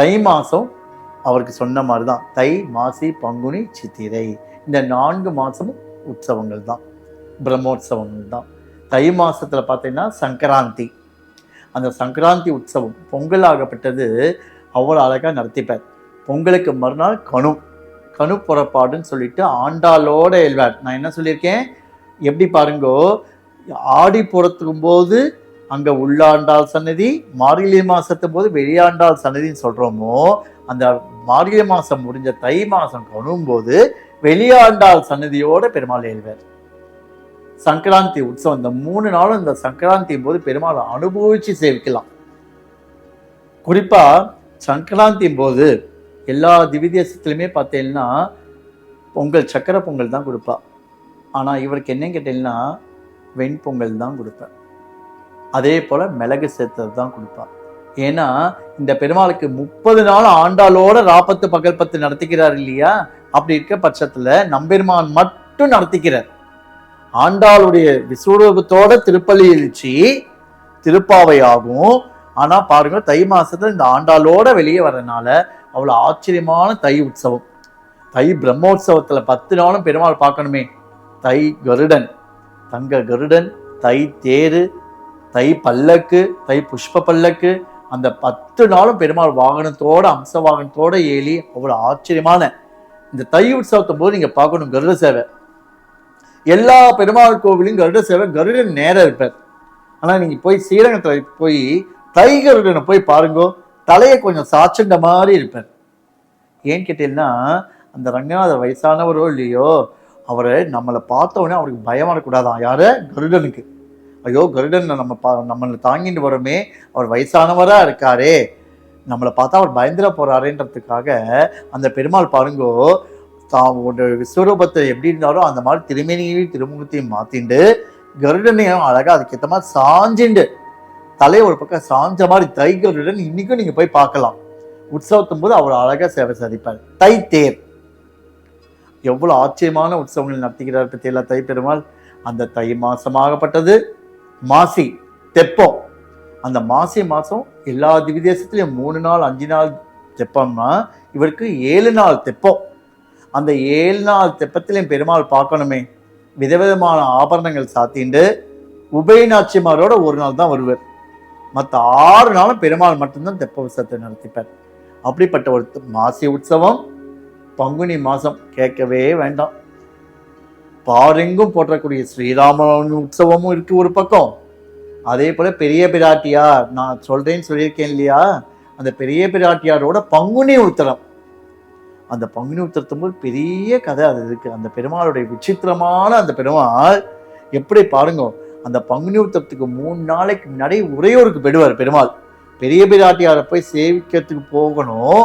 தை மாதம் அவருக்கு சொன்ன மாதிரி தான் தை மாசி பங்குனி சித்திரை. இந்த நான்கு மாதமும் உற்சவங்கள் தான். பிரம்மோற்சவங்கள் தான் தை மாதத்தில் பார்த்தீங்கன்னா சங்கராந்தி. அந்த சங்கராந்தி உற்சவம் பொங்கல் ஆகப்பட்டது அவ்வளோ அழகாக நடத்திப்பார். பொங்கலுக்கு மறுநாள் கணு கணு புறப்பாடுன்னு சொல்லிட்டு ஆண்டாளோட எழுவார். நான் என்ன சொல்லியிருக்கேன்? எப்படி பாருங்கோ ஆடி புறத்துக்கும் போது அங்கே உள்ளாண்டாள் சன்னதி மார்கழி மாசத்தும் போது வெளியாண்டாள் சன்னதின்னு சொல்கிறோமோ அந்த மார்கழி மாதம் முடிஞ்ச தை மாதம் கணும் போது வெளியாண்டாள் சன்னதியோட பெருமாள் எழுவார் சங்கராந்தி உற்சவம் இந்த மூணு நாளும் இந்த சங்கராந்தி போது பெருமாளை அனுபவிச்சு சேவிக்கலாம். குறிப்பா சங்கராந்தி போது எல்லா திவ்யதேசத்துலையுமே பார்த்தீங்கன்னா பொங்கல் சக்கரை பொங்கல் தான் கொடுப்பா. ஆனால் இவருக்கு என்ன கேட்டீங்கன்னா வெண்பொங்கல் தான் கொடுப்பேன் அதே போல் மிளகு சேர்த்தது தான் கொடுப்பார் ஏன்னா இந்த பெருமாளுக்கு முப்பது நாள் ஆண்டாளோட ராப்பத்து பகல் பத்து நடத்திக்கிறார் இல்லையா? அப்படி இருக்க பட்சத்தில் நம்பெருமான் மட்டும் நடத்திக்கிறார் ஆண்டாளுடைய விஸ்வரூபத்தோட திருப்பலி எழுச்சி திருப்பாவை ஆகும் ஆனால் பாருங்க தை மாசத்துல இந்த ஆண்டாளோட வெளியே வர்றதுனால அவ்வளோ ஆச்சரியமான தை உற்சவம். தை பிரம்மோற்சவத்தில் பத்து நாளும் பெருமாள் பார்க்கணுமே. தை கருடன் தங்க கருடன் தை தேரு தை பல்லக்கு தை புஷ்ப பல்லக்கு அந்த பத்து நாளும் பெருமாள் வாகனத்தோட அம்ச வாகனத்தோட ஏறி அவ்வளோ ஆச்சரியமான இந்த தை உற்சவத்தும் போது நீங்கள் பார்க்கணும் கருட சேவை. எல்லா பெருமாள் கோவிலையும் கருட சேவை கருடன் நேரம் இருப்பார். ஆனால் நீங்கள் போய் ஸ்ரீரங்கத்தில் போய் தை கருடனை போய் பாருங்கோ தலையை கொஞ்சம் சாச்சண்ட மாதிரி இருப்பார். ஏன்னு கேட்டீங்கன்னா அந்த ரங்கநாதர் வயசானவரோ இல்லையோ அவரை நம்மளை பார்த்தோன்னே அவருக்கு பயம் வரக்கூடாதான் யாரு? கருடனுக்கு. ஐயோ கருடன் நம்ம பா நம்மளை தாங்கிட்டு வரோமே அவர் வயசானவராக இருக்காரே. நம்மளை பார்த்தா அவர் பயந்துட போகிறாருன்றதுக்காக அந்த பெருமாள் பாருங்கோ தான் ஒரு விஸ்வரூபத்தை எப்படி இருந்தாலும் அந்த மாதிரி திருமேனியையும் திருமுகத்தையும் மாற்றிண்டு கருடனையும் அழகாக அதுக்கேற்ற மாதிரி சாஞ்சிண்டு தலையை ஒரு பக்கம் சாஞ்ச மாதிரி தை கருடன் இன்றைக்கும் நீங்கள் போய் பார்க்கலாம். உற்சவத்தும் போது அவர் அழகாக சேவை சாதிப்பார். தை தேர். எவ்வளோ ஆச்சரியமான உற்சவங்கள் நடத்துகிறார் பற்றியெல்லாம் தை பெருமாள். அந்த தை மாசமாகப்பட்டது மாசி தெப்பம். அந்த மாசி மாதம் எல்லா திவிதேசத்துலயும் மூணு நாள் அஞ்சு நாள் தெப்பம்னா இவருக்கு ஏழு நாள் தெப்பம். அந்த ஏழு நாள் தெப்பத்திலையும் பெருமாள் பார்க்கணுமே. விதவிதமான ஆபரணங்கள் சாத்திண்டு உபயநாச்சிமாரோட ஒரு நாள் தான் வருவார். மற்ற ஆறு நாளும் பெருமாள் மட்டும்தான் தெப்ப உற்சவத்தை நடத்திப்பார். அப்படிப்பட்ட ஒரு மாசி உற்சவம் பங்குனி மாதம் கேட்கவே வேண்டாம். பாரெங்கும் போற்றக்கூடிய ஸ்ரீராமநவமி உற்சவமும் இருக்கு ஒரு பக்கம். அதே போல பெரிய பிராட்டியார் நான் சொல்றேன்னு சொல்லியிருக்கேன் இல்லையா? அந்த பெரிய பிராட்டியாரோட பங்குனி உத்தரம். அந்த பங்குனி உத்தரத்தும் போது பெரிய கதை அது இருக்கு. அந்த பெருமாளுடைய விசித்திரமான அந்த பெருமாள் எப்படி பாருங்க அந்த பங்குனி உத்தரத்துக்கு மூணு நாளைக்கு முன்னாடி உரையோருக்கு போயிடுவார் பெருமாள். பெரிய பிராட்டியாரை போய் சேவிக்கிறதுக்கு போகணும்.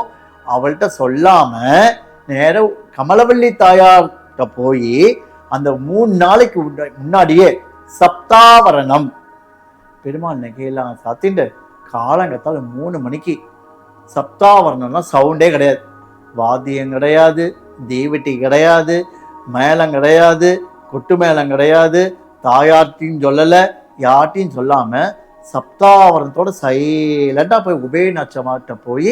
அவள்கிட்ட சொல்லாம நேரம் கமலவள்ளி தாயார்கிட்ட போய் மூணு நாளைக்கு முன்னாடியே சப்தாவரணம். பெருமாள் நகையெல்லாம் சாத்திண்டு காலங்கத்தால் மூணு மணிக்கு சப்தாவரணம்னா சவுண்டே கிடையாது. வாத்தியம் கிடையாது தீவெட்டி கிடையாது மேளம் கிடையாது கொட்டு மேளம் கிடையாது. தாயார்ட்டின்னு சொல்லலை யார்ட்டையும் சொல்லாமல் சப்தாவரணத்தோட சைலண்டாக போய் உபயநாச்சமாட்ட போய்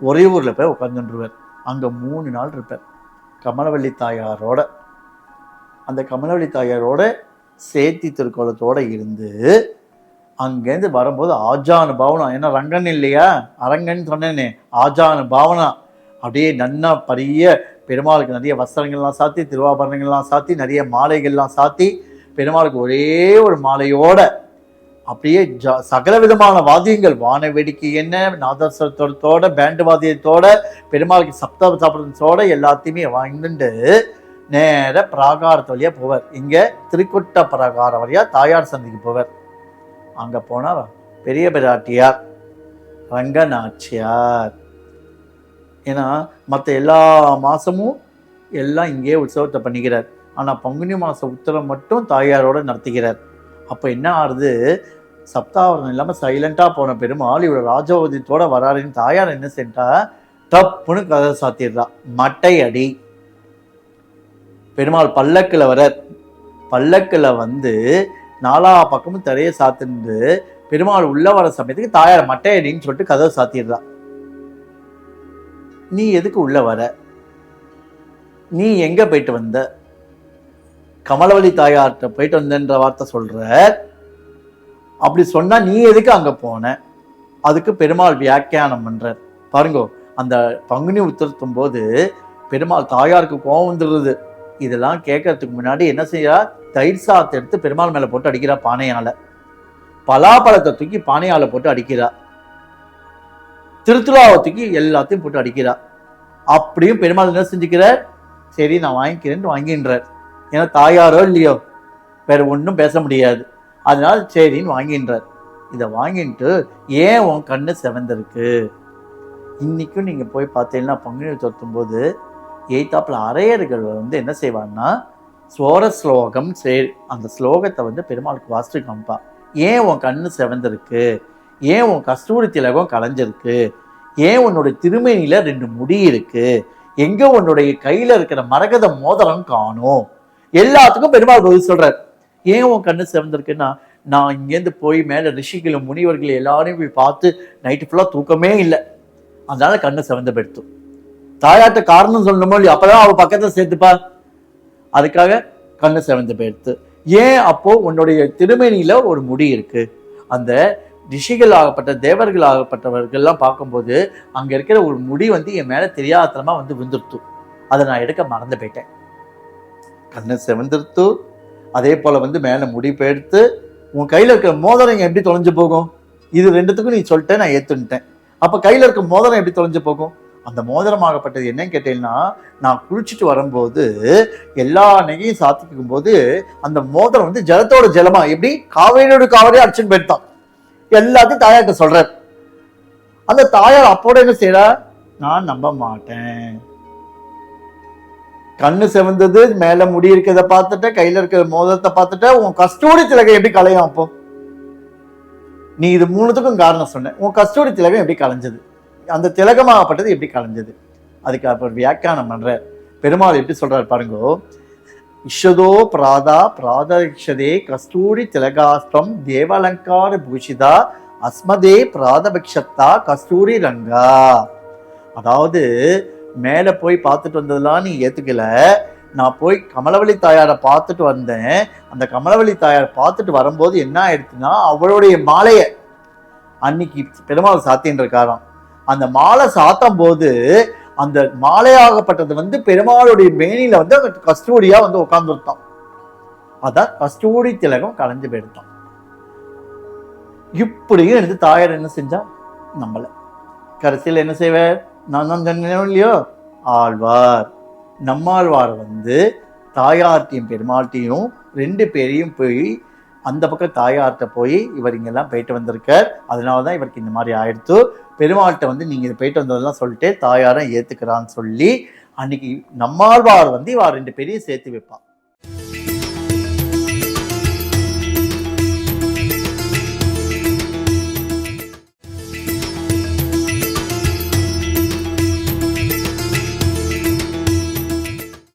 ஒரே ஊரில் போய் உட்காந்துருவார் அங்கே மூணு நாள் இருப்பார். கமலவள்ளி தாயாரோட. அந்த கமலவழி தாயாரோட சேர்த்தி திருக்கோலத்தோடு இருந்து அங்கேருந்து வரும்போது ஆஜானு பாவனா. ஏன்னா ரங்கன் இல்லையா? அரங்கன் சொன்னேனே ஆஜானு பாவனா. அப்படியே நன்னா பெரிய பெருமாளுக்கு நிறைய வஸ்திரங்கள்லாம் சாத்தி திருவாபரணங்கள்லாம் சாத்தி நிறைய மாலைகள்லாம் சாத்தி பெருமாளுக்கு ஒரே ஒரு மாலையோட அப்படியே ஜ சகல விதமான வாத்தியங்கள் வான வேடிக்கை என்ன நாதஸ்வரத்தோட பேண்டு வாத்தியத்தோட பெருமாளுக்கு சப்த சாப்பிட்றதோட எல்லாத்தையுமே வாங்கிட்டு நேர பிராகாரத்து வழியாக போவார். இங்கே திருக்குட்ட பிரகாரம் வழியாக தாயார் சந்திக்கு போவார். அங்கே போனா பெரிய பிராட்டியார் ரங்கநாச்சியார். ஏன்னா மற்ற எல்லா மாதமும் எல்லாம் இங்கேயே உற்சவத்தை பண்ணிக்கிறார். ஆனால் பங்குனி மாத உத்தரம் மட்டும் தாயாரோடு நடத்துகிறார். அப்போ என்ன ஆறுது? சப்தாவரணம் இல்லாமல் சைலண்ட்டாக போன பெருமாள் இவ்வளோ ராஜோதியத்தோடு வராருன்னு தாயார் என்ன செஞ்சா டப்புன்னு கதை சாத்திடுறா. மட்டை அடி பெருமாள் பல்லக்கில் வர பல்லக்கில் வந்து நாலா பக்கமும் திரையை சாத்திருந்து பெருமாள் உள்ள வர சமயத்துக்கு தாயார் மட்டை அடின்னு சொல்லிட்டு கதவை சாத்திடுறா. நீ எதுக்கு உள்ள வர? நீ எங்க போயிட்டு வந்த? கமலவழி தாயார்கிட்ட போயிட்டு வந்தன்ற வார்த்தை சொல்ற. அப்படி சொன்னா நீ எதுக்கு அங்க போன? அதுக்கு பெருமாள் வியாக்கியானம் பண்றார். பாருங்க அந்த பங்குனி உத்தரத்தும் போது பெருமாள் தாயாருக்கு கோபம் வந்துடுது. இதெல்லாம் கேட்கறதுக்கு முன்னாடி என்ன செய்யறா தயிர் சாத்தை எடுத்து பெருமாள் மேல போட்டு அடிக்கிறா பானையால. பலாப்பழத்தை தூக்கி பானையால போட்டு அடிக்கிறா. திருத்துலாவை தூக்கி எல்லாத்தையும் போட்டு அடிக்கிறா. அப்படியும் பெருமாள் என்ன செஞ்சுக்கிறார்? சரி நான் வாங்கிக்கிறேன்னு வாங்கின்றார். ஏன்னா தாயாரோ இல்லையோ? வேற ஒன்றும் பேச முடியாது. அதனால சரின்னு வாங்கின்றார். இதை வாங்கிட்டு ஏன் உன் கண்ணு செவந்திருக்கு? இன்னைக்கும் நீங்க போய் பார்த்தீங்கன்னா பங்குனி துரத்தும் போது எய்தாப்புல அரையர்கள் வந்து என்ன செய்வாங்கன்னா ஸ்வர ஸ்லோகம் சே அந்த ஸ்லோகத்தை வந்து பெருமாளுக்கு வாசித்து காமிப்பா ஏன் உன் கண்ணு செவந்திருக்கு? ஏன் உன் கஸ்தூரி திலகம் கலைஞ்சிருக்கு? ஏன் உன்னோட திருமணியில் ரெண்டு முடி இருக்கு? எங்க உன்னுடைய கையில இருக்கிற மரகத மோதிரம் காணும்? எல்லாத்துக்கும் பெருமாள் பதில் சொல்கிறார் ஏன் உன் கண்ணு சிவந்திருக்குன்னா நான் இங்கேருந்து போய் மேல ரிஷிகளும் முனிவர்கள் எல்லாரையும் போய் பார்த்து நைட்டு ஃபுல்லாக தூக்கமே இல்லை. அதனால கண்ணு சிவந்த பெடுத்தும் தாயாட்ட காரணம் சொல்லணுமோ இல்லையோ அப்பதான் அவ பக்கத்தை சேர்த்துப்பா. அதுக்காக கண்ணு செவந்து போயிடுத்து. ஏன் அப்போ உன்னுடைய திருமணியில ஒரு முடி இருக்கு? அந்த ரிஷிகள் ஆகப்பட்ட தேவர்கள் ஆகப்பட்டவர்கள்லாம் பார்க்கும்போது அங்க இருக்கிற ஒரு முடி வந்து என் மேல தெரியாதனமா வந்து விழுந்துருத்து. அதை நான் எடுக்க மறந்து போயிட்டேன். கண்ணு செவந்திருத்து அதே போல வந்து மேல முடி போயிடுத்து உன் கையில இருக்கிற மோதிரம் எப்படி தொலைஞ்சு போகும்? இது ரெண்டுத்துக்கும் நீ சொல்லிட்டேன் நான் ஏத்துட்டேன் அப்ப கையில இருக்க மோதிரம் எப்படி தொலைஞ்சு போகும்? அந்த மோதிரமாகப்பட்டது என்னன்னு கேட்டீங்கன்னா நான் குளிச்சுட்டு வரும்போது எல்லா நெகையும் சாத்திக்கும் போது அந்த மோதிரம் வந்து ஜலத்தோட ஜலமா எப்படி? காவேரியோட காவேரியா அடிச்சுன்னு போயிட்டான். எல்லாத்தையும் தாயார்கிட்ட சொல்றார். அந்த தாயார் அப்போட என்ன செய்யறா நான் நம்ப மாட்டேன். கண்ணு செவந்தது மேல முடி இருக்கிறத பார்த்துட்ட கையில இருக்கிற மோதிரத்தை பார்த்துட்ட உன் கஸ்தூரி திலகம் எப்படி கலையும் அப்போ? நீ இது மூணுத்துக்கும் காரணம் சொன்ன. உன் கஸ்தூரி திலகம் எப்படி கலைஞ்சது? அந்த திலகமாகப்பட்டது எப்படி கலைஞ்சது? அதுக்கு அப்புறம் வியாக்கியானம் பண்ணுற பெருமாள் எப்படி சொல்கிறார் பாருங்கோ இஷதோ பிராதா பிராதரிஷதே கஸ்தூரி திலகாஸ்திரம் தேவலங்கார பூஷிதா அஸ்மதே பிராதபக்ஷத்தா கஸ்தூரி ரங்கா. அதாவது மேலே போய் பார்த்துட்டு வந்ததெல்லாம் நீ ஏத்துக்கல. நான் போய் கமலவள்ளி தாயாரை பார்த்துட்டு வந்தேன். அந்த கமலவள்ளி தாயாரை பார்த்துட்டு வரும்போது என்ன ஆயிடுச்சுன்னா அவளுடைய மாலையை அன்னைக்கு பெருமாள் சாத்தின்னு இருக்காராம் அந்த மாலை சாத்தும் போது அந்த மாலையாகப்பட்டது வந்து பெருமாளுடைய மேனியில வந்து அந்த கஸ்தூரியா வந்து உட்கார்ந்துருத்தான் அதான் கஸ்தூரி திலகம் கலைஞ்சு போயிருத்தான் இப்படியும் எடுத்து தாயார் என்ன செஞ்சா? நம்மள. கடைசியில் என்ன செய்வார்? நான் தான் இல்லையோ? ஆழ்வார். நம்மாழ்வார் வந்து தாயார்ட்டையும் பெருமாள்கிட்டையும் ரெண்டு பேரையும் போய் அந்த பக்கம் தாயார்கிட்ட போய் இவர் இங்கெல்லாம் போயிட்டு வந்திருக்கார். அதனால தான் இவருக்கு இந்த மாதிரி ஆயிடுத்து. பெருமாள்கிட்ட வந்து நீங்கள் இது போயிட்டு வந்ததெல்லாம் சொல்லிட்டு தாயாரை ஏற்றுக்கிறான்னு சொல்லி அன்னைக்கு நம்மாழ்வார் வந்து இவா ரெண்டு பேரையும் சேர்த்து வைப்பான்.